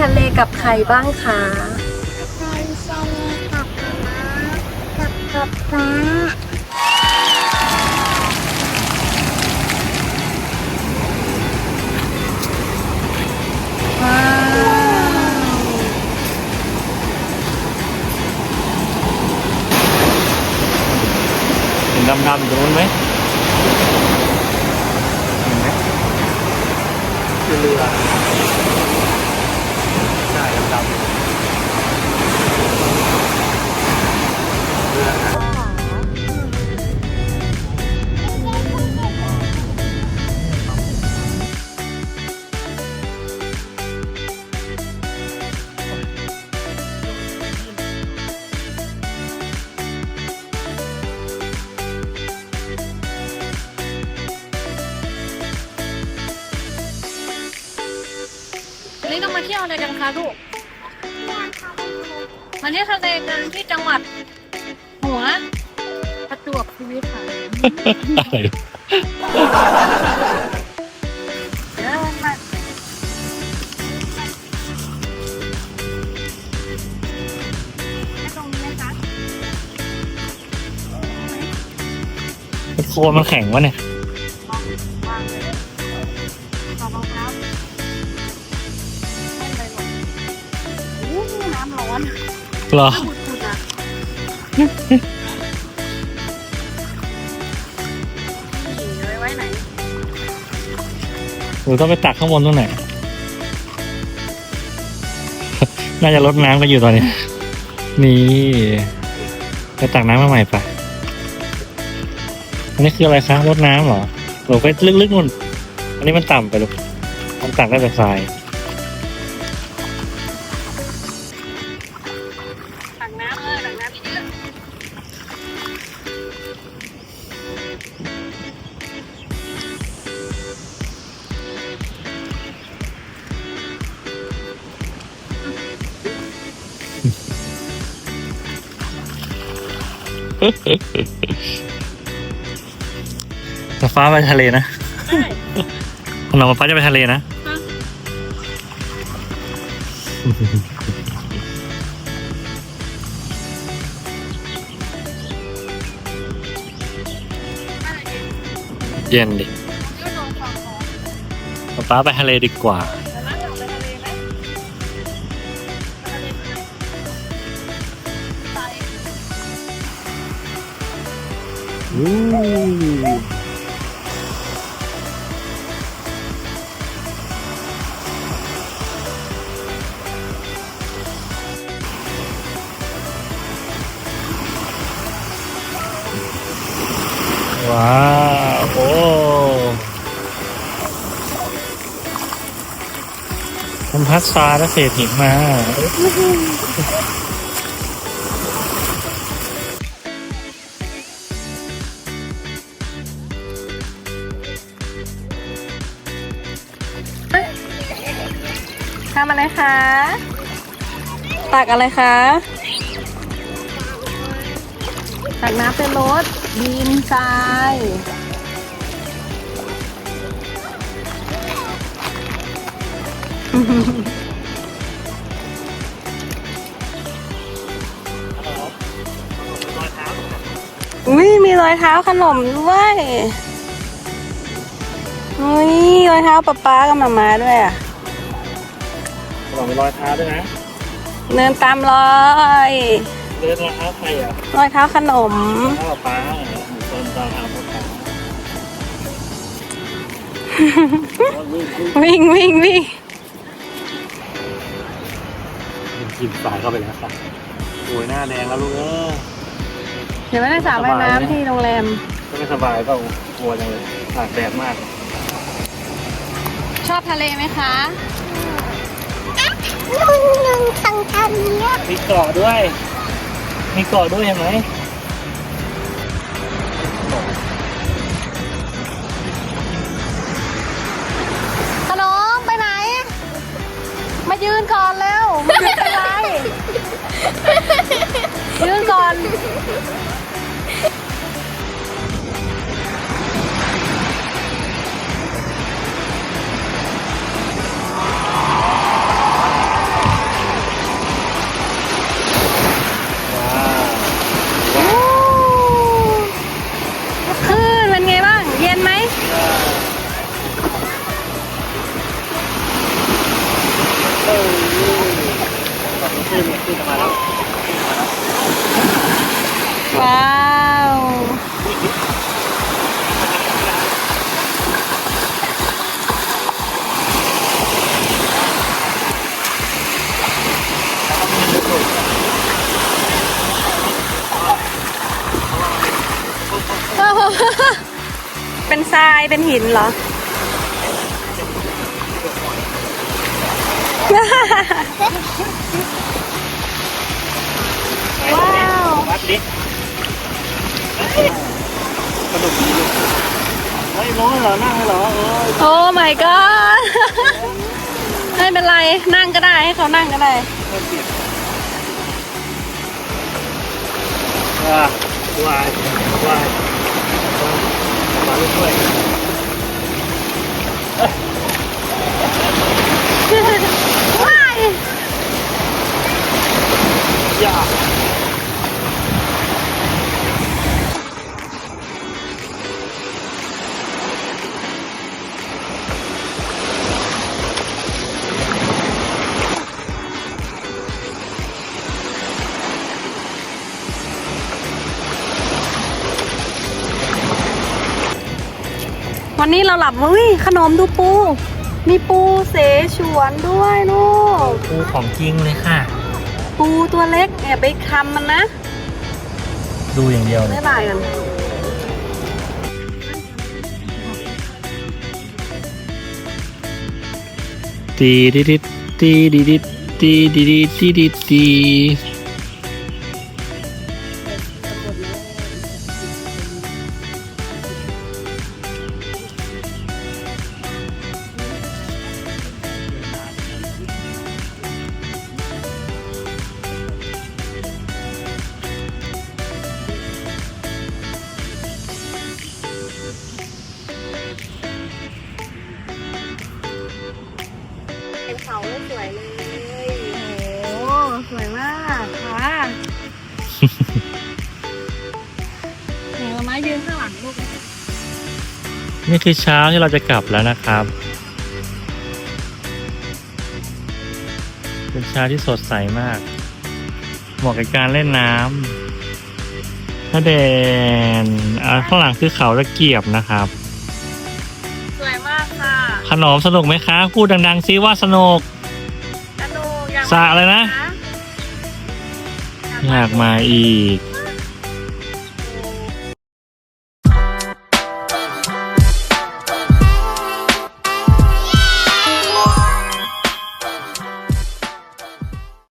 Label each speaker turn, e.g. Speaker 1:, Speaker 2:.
Speaker 1: ทะเลกับใครบ้างคะ
Speaker 2: ไปทะเลกับม้ากับป๊าป๊า
Speaker 1: ว้าว
Speaker 3: เห็นดำๆอยู่ตรงนู้นไหมเห็นไหมคือเรือ เรา
Speaker 4: มาเที่ยวอะไรกันคะลูกมาเที่ยวทะเลกันที่จังหวัด หัว ประจวบชีวิตค่ะ
Speaker 3: อะไร
Speaker 4: เดี๋ยวมาตรงนี้นะคะ
Speaker 3: โคนมันแข็งวะเนี่ย
Speaker 4: หรอปุดๆอะนี่ไว้ไว้ไหน
Speaker 3: หรือต้องไปตักข้างบนตรงไหน น่าจะลดน้ำกันอยู่ตอนนี้ นี่ไปตักน้ำมาใหม่ปะอันนี้คืออะไรคะลดน้ำเหรอหรือไปลึกๆนู่น อันนี้มันต่ำไปลูกมันตักได้แต่ทราย แต่ฟ้าไปทะเลนะ
Speaker 4: ใช่
Speaker 3: ขนมฟ้าจะไปทะเลนะ เย็นดิ
Speaker 4: เดี๋ยวลงฟังของ
Speaker 3: ฟ้าไปทะเลดีกว่า
Speaker 4: ว้า
Speaker 3: วโอ้คุณพัดซาและเศษหินมา
Speaker 1: ทำอะไรคะ ตักอะไรคะตักน้ำเป็นรถดินทรายอุ้ยมีรอยเท้าขนมด้วยอุ้ยรอยเท้าป๊าป๊ากับมามาด้วยอะ
Speaker 3: ลองไปรอยเท้าด้วยนะ
Speaker 1: เดินตามรอย
Speaker 3: เดินรอยเท้าใครอะ
Speaker 1: รอยเท้าขนม
Speaker 3: เท้าป้าหมูต้นตาเท้าป้า
Speaker 1: วิ่งวิ่งวิ่ง
Speaker 3: กินปลาเข้าไปแล้วครับโอ้ยหน้าแดงแล้วลูกเออ
Speaker 1: เดี๋ยวไม่ได้สระว่ายน้ำที่โรงแรม
Speaker 3: ก็ไม่สบายก็กลัวจังเลยตากแดดมาก
Speaker 1: ชอบทะเลไหมคะ
Speaker 2: ลุงลุงทางทำเนี้ย
Speaker 3: มีเกาะด้วย มีเกาะด้วยเห็นไหม
Speaker 1: ขนมไปไหน มายืนก่อนแล้วมายืนเป็นไร
Speaker 3: ว้า
Speaker 1: วเป็นทรายเป็นหินเหรอ ว้าว
Speaker 3: วัดดิ สนุกดีเลยเฮ้ยร้อนเหรอ นั่งเหรอเออ
Speaker 1: โอ้ my god ไม่เป็นไรนั่งก็ได้ให้เขานั่งก็ได้
Speaker 3: ไม่เปียกว้าวว้าวว้าวมาลูกด้วย
Speaker 1: วันนี้เราหลับอุ้ยขนมดูปู มีปูเสฉวนด้วยลูก
Speaker 3: ปูของจริงเลยค่ะ
Speaker 1: ปูตัวเล็กอย่าไปคำมันนะ
Speaker 3: ดูอย่างเดียวเลย
Speaker 1: บ๊ายบายกัน
Speaker 3: ตีดิดิตีดิดิตีดิดิตีดิตี
Speaker 1: เขาสวยเลยโอ้โหสวยมากค่ะเดี๋ยวมายืนข้างหลังลูก
Speaker 3: นี่คือเช้าที่เราจะกลับแล้วนะครับ เป็นเช้าที่สดใสมาก เหมาะกับการเล่นน้ำถ้าแดนข้างหลังคือเขาตะเกียบนะครับ ขนมสนุกไหมคะพูดดังๆซิว่าสนุก
Speaker 1: สนุกอยาก
Speaker 3: สระอะไรนะ อยากมาอีก